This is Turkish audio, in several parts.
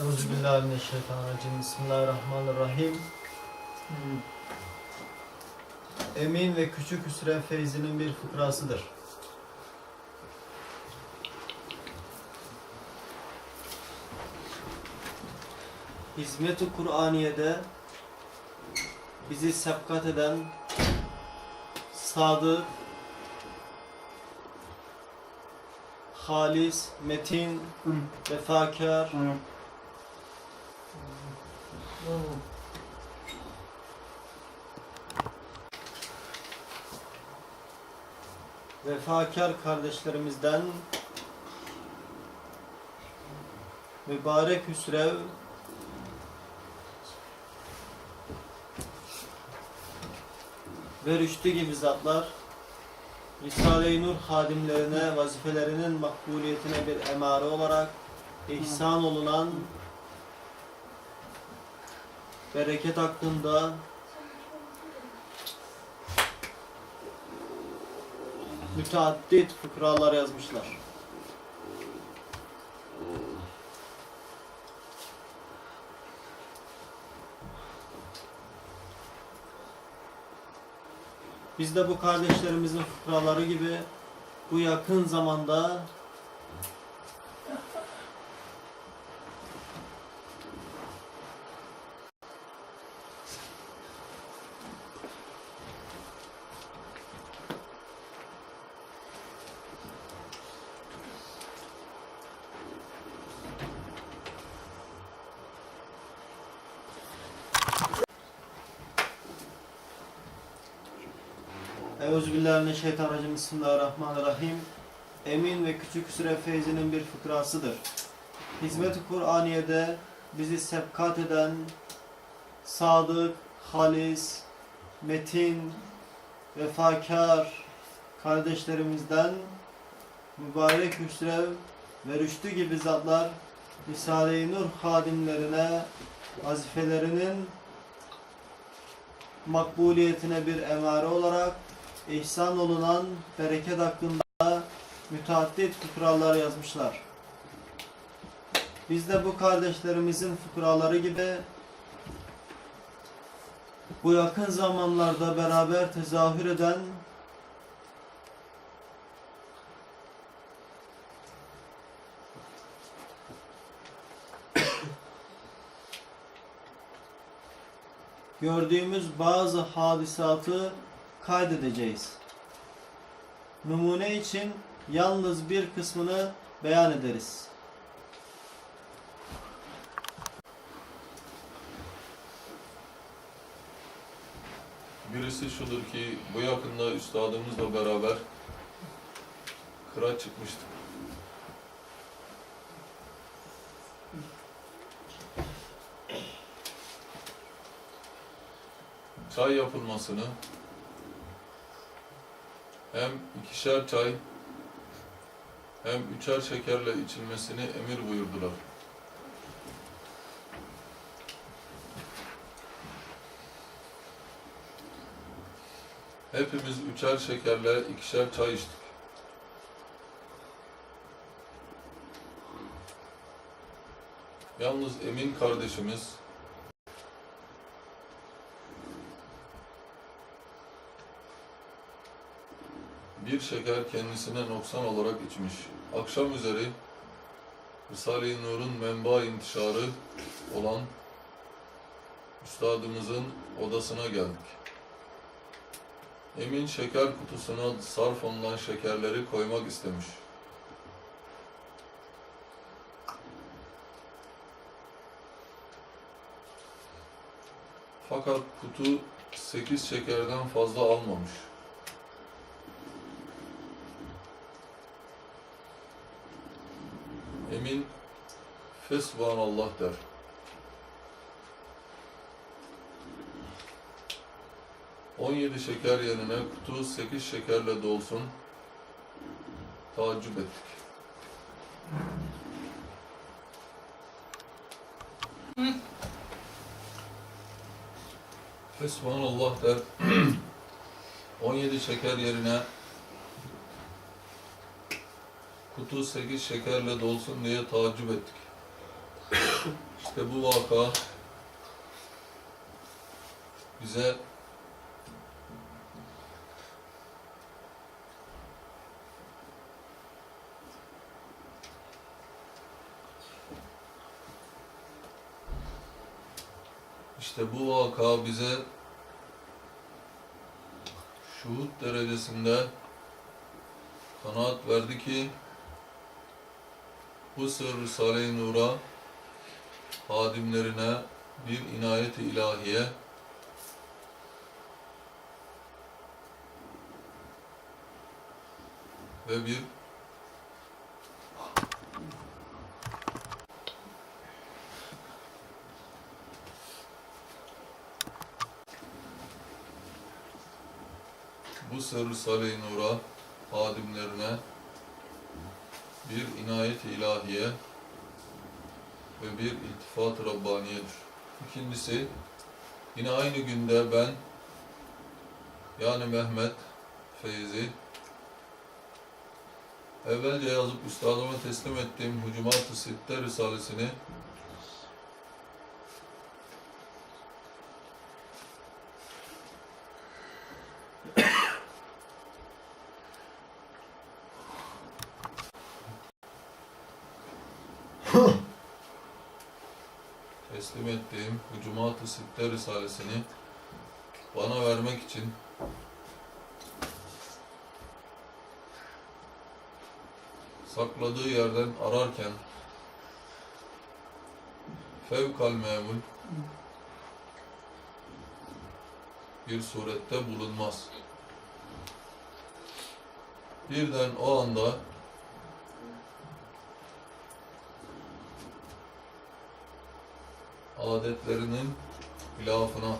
Euzubillahimineşşeytanirracim. Bismillahirrahmanirrahim. Emin ve Küçük Hüsrev Feyzi'nin bir fıkrasıdır. Hizmet-i Kur'aniye'de bizi sebkat eden sadık, halis, metin, vefakar, vefakar kardeşlerimizden mübarek Hüsrev. Ve Rüştü gibi zatlar Risale-i Nur hadimlerine vazifelerinin makbuliyetine bir emare olarak ihsan olunan bereket hakkında müteaddit fıkralar yazmışlar. Biz de bu kardeşlerimizin fıkraları gibi bu yakın zamanda Euzubillahimineşşeytanirracim. Bismillahirrahmanirrahim. Emin ve Küçük Süre Feyzi'nin bir fıkrasıdır. Hizmet-i Kur'aniye'de bizi sebkat eden sadık, halis, metin, vefakar kardeşlerimizden mübarek Hüsrev ve Rüştü gibi zatlar Risale-i Nur hadimlerine vazifelerinin makbuliyetine bir emare olarak ihsan olunan bereket hakkında müteaddit fıkralar yazmışlar. Biz de bu kardeşlerimizin fıkraları gibi bu yakın zamanlarda beraber tezahür eden gördüğümüz bazı hadisatı kaydedeceğiz. Numune için yalnız bir kısmını beyan ederiz. Birisi şudur ki bu yakında üstadımızla beraber kıra çıkmıştık. Çay yapılmasını hem ikişer çay hem üçer şekerle içilmesini emir buyurdular. Hepimiz üçer şekerle ikişer çay içtik. Yalnız Emin kardeşimiz bir şeker kendisine noksan olarak içmiş. Akşam üzeri Risale-i Nur'un menba intişarı olan Üstadımızın odasına geldik. Emin şeker kutusuna sarf olunan şekerleri koymak istemiş. Fakat kutu sekiz şekerden fazla almamış. Emin Fesubhanallah der. On yedi şeker yerine kutu sekiz şekerle dolsun. Tacip ettik. Fesubhanallah der. 17 şeker yerine kutu 8 şekerle dolsun diye taaccüp ettik. İşte bu vaka bize İşte bu vaka bize şuhut derecesinde kanaat verdi ki bu sır Risale-i Nur'a hadimlerine bir inayet-i ilahiye. Ve bir bu sır Risale-i Nur'a hadimlerine bir inayet-i ilahiye ve bir iltifat-ı Rabbaniyedir. İkincisi, yine aynı günde ben, yani Mehmet Feyzi, evvelce yazıp üstadıma teslim ettiğim Hucumat-ı Sitte Risalesini teslim ettiğim Hucumat-ı Sitte Risalesini bana vermek için sakladığı yerden ararken fevkal memul bir surette bulunmaz. Birden o anda adetlerinin hilafına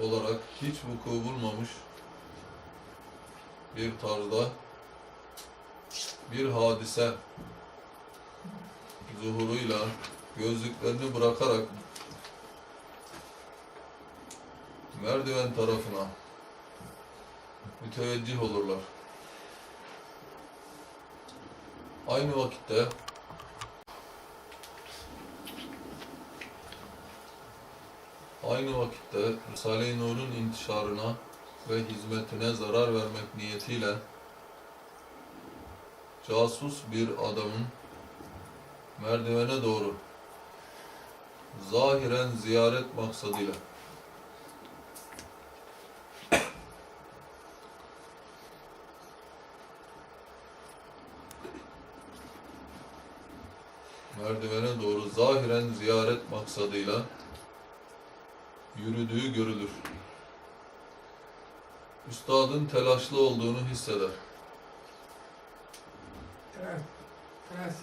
olarak hiç vuku bulmamış bir tarzda bir hadise zuhuruyla gözlüklerini bırakarak merdiven tarafına müteveccih olurlar. Aynı vakitte Aynı vakitte Risale-i Nur'un intişarına ve hizmetine zarar vermek niyetiyle casus bir adamın merdivene doğru zahiren ziyaret maksadıyla merdivene doğru zahiren ziyaret maksadıyla yürüdüğü görülür. Üstadın telaşlı olduğunu hisseder. Evet. Evet.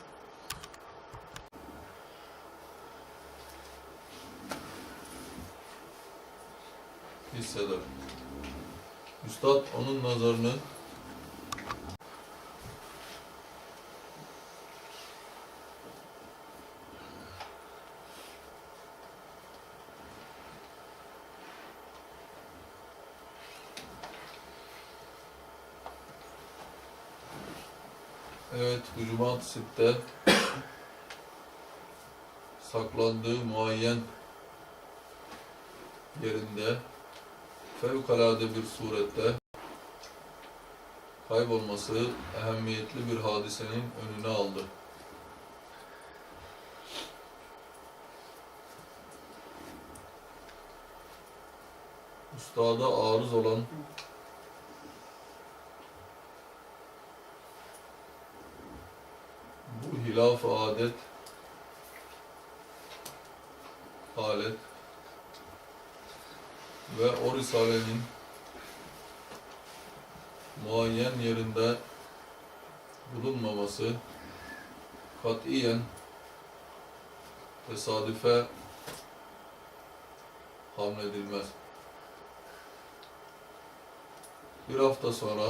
hisseder. Üstad onun nazarını Evet, Hucumat Sitte saklandığı muayyen yerinde fevkalade bir surette kaybolması ehemmiyetli bir hadisenin önüne aldı. Ustada arız olan bu hilaf adet alet ve o risalenin muayyen yerinde bulunmaması katiyen tesadüfe hamledilmez. Bir hafta sonra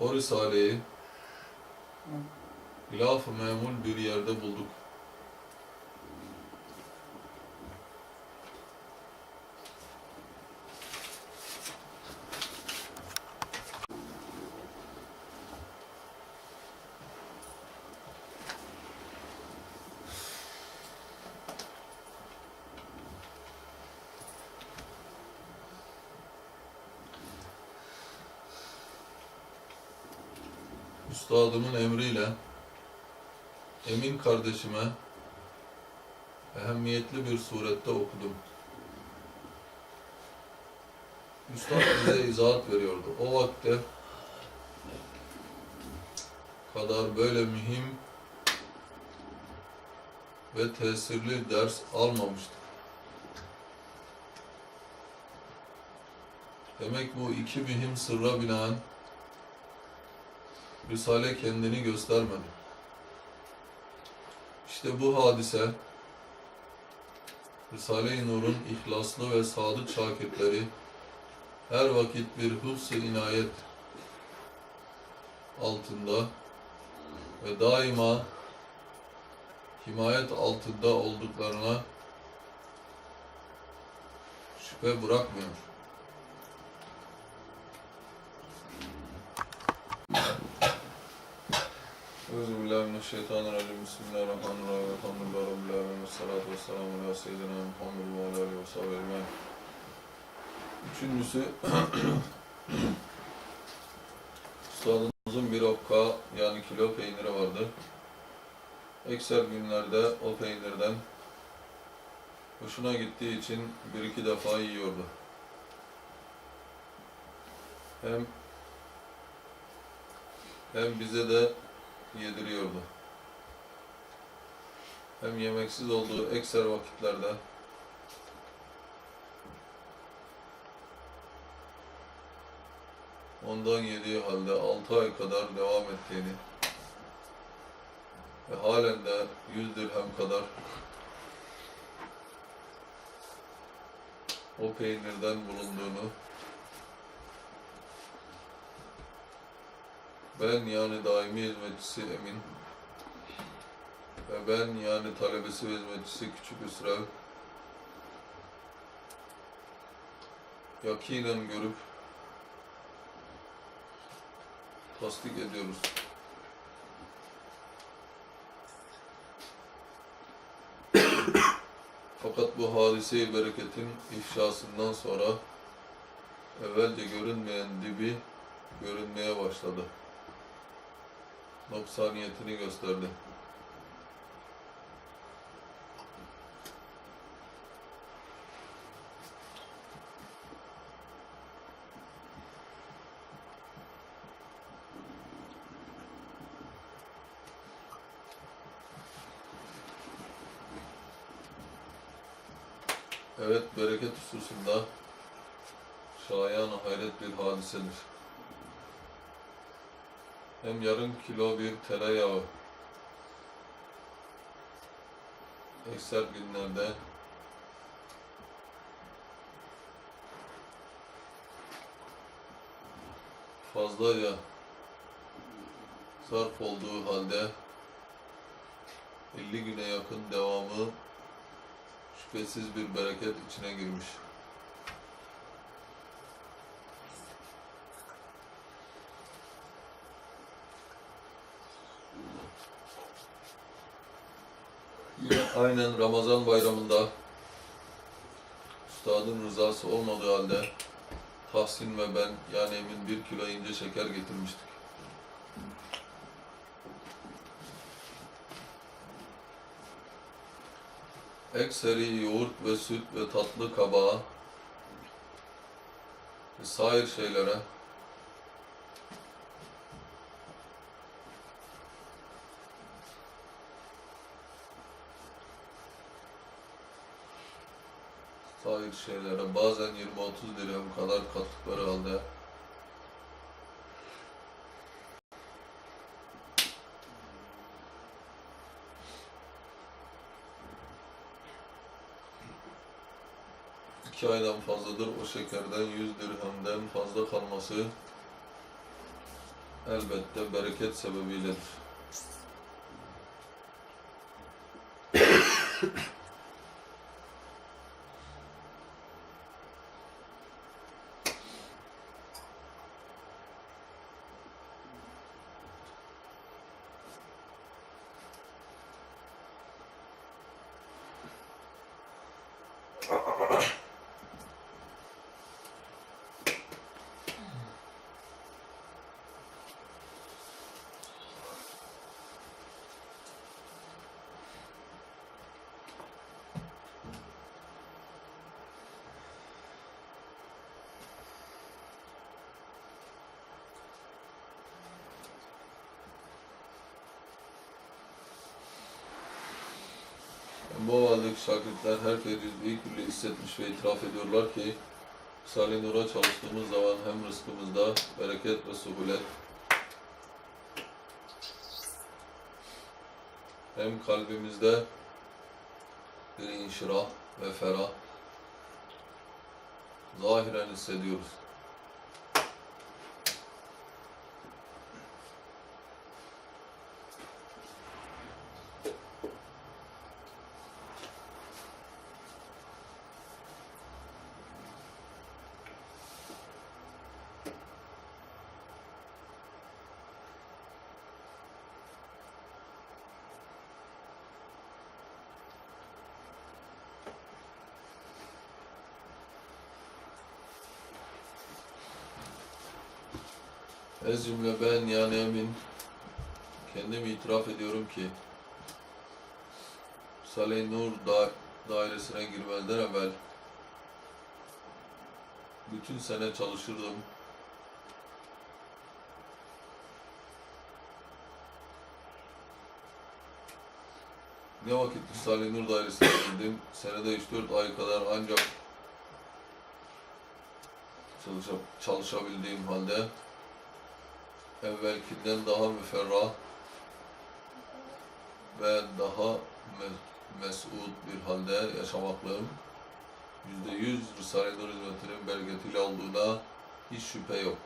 o risaleyi hilaf-ı memul bir yerde bulduk. Üstadımın emriyle Emin kardeşime ehemmiyetli bir surette okudum. Üstad bize izahat veriyordu. O vakte kadar böyle mühim ve tesirli ders almamıştık. Demek bu iki mühim sırra binaen Risale kendini göstermedi. İşte bu hadise Risale-i Nur'un ihlaslı ve sadık şakirtleri her vakit bir hıfz-ı inayet altında ve daima himayet altında olduklarına şüphe bırakmıyor. Euzubillahimineşşeytanirracim. Bismillahirrahmanirrahim. Elhamdülillahi Rabbil alemin. Esselatu vesselamu ala seyyidina Muhammed ve ala alihi ve sahbihi ecmaîn. Üçüncüsü Üstadımızın bir okka yani kilo peyniri vardı. Ekser günlerde o peynirden hoşuna gittiği için bir iki defa yiyordu. Hem hem bize de yediriyordu. Hem yemeksiz olduğu ekser vakitlerde ondan yediği halde 6 ay kadar devam ettiğini ve halen de 100 dirhem kadar o peynirden bulunduğunu ben yani daimi hizmetçisi Emin ve ben yani talebesi ve hizmetçisi Küçük Üsrev yakinen görüp tasdik ediyoruz. Fakat bu hadise-i bereketin ifşasından sonra evvelce görünmeyen dibi görünmeye başladı. Noksaniyetini gösterdi. Evet, bereket hususunda şayan hayret bir hadisedir. Hem yarım kilo bir tereyağı. Ekser günlerde. Fazlaca sarf olduğu halde 50 güne yakın devamı şüphesiz bir bereket içine girmiş. Aynen Ramazan bayramında Üstadın rızası olmadığı halde Tahsin ve ben yani Emin bir kilo ince şeker getirmiştik. Ekseri yoğurt ve süt ve tatlı kabağı ve sair şeylere sair şeylere bazen 20-30 dirhem kadar kattıkları halde iki aydan fazladır o şekerden 100 dirhemden fazla kalması elbette bereket sebebiyledir. Bu ovadaki şagirdler her ferdi külli hissetmiş ve itiraf ediyorlar ki Salih Nur'a çalıştığımız zaman hem rızkımızda bereket ve suhulet hem kalbimizde bir inşirah ve ferah zahiren hissediyoruz. Ez cümle ben yani emin kendim itiraf ediyorum ki Salih Nur da dairesine girmezden evvel bütün sene çalışırdım. Ne vakit Salih Nur dairesine girdim, senede 3-4 ay kadar ancak çalışa, çalışabildiğim halde evvelkinden daha müferrah ve daha me- mesut bir halde yaşamaklığım yüzde yüz Risale-i Nur hizmetinin bereketiyle olduğuna hiç şüphe yok.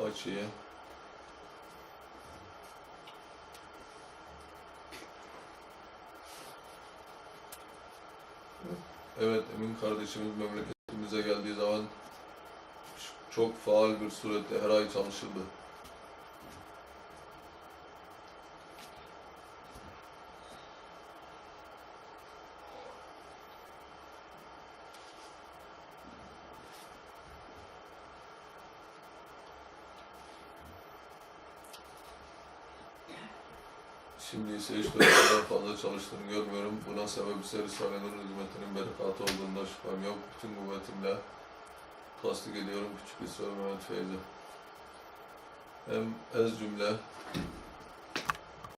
O açıyı Evet, Emin kardeşimiz memleketimize geldiği zaman çok faal bir surette her ay çalışırdı. İse hiç kadar fazla çalıştığını görmüyorum. Buna sebep ise Risale-i Nur hizmetinin berekatı olduğunda şüphem yok. Bütün kuvvetimle tasdik ediyorum küçük İsmail Mehmet Feyzi. Hem ez cümle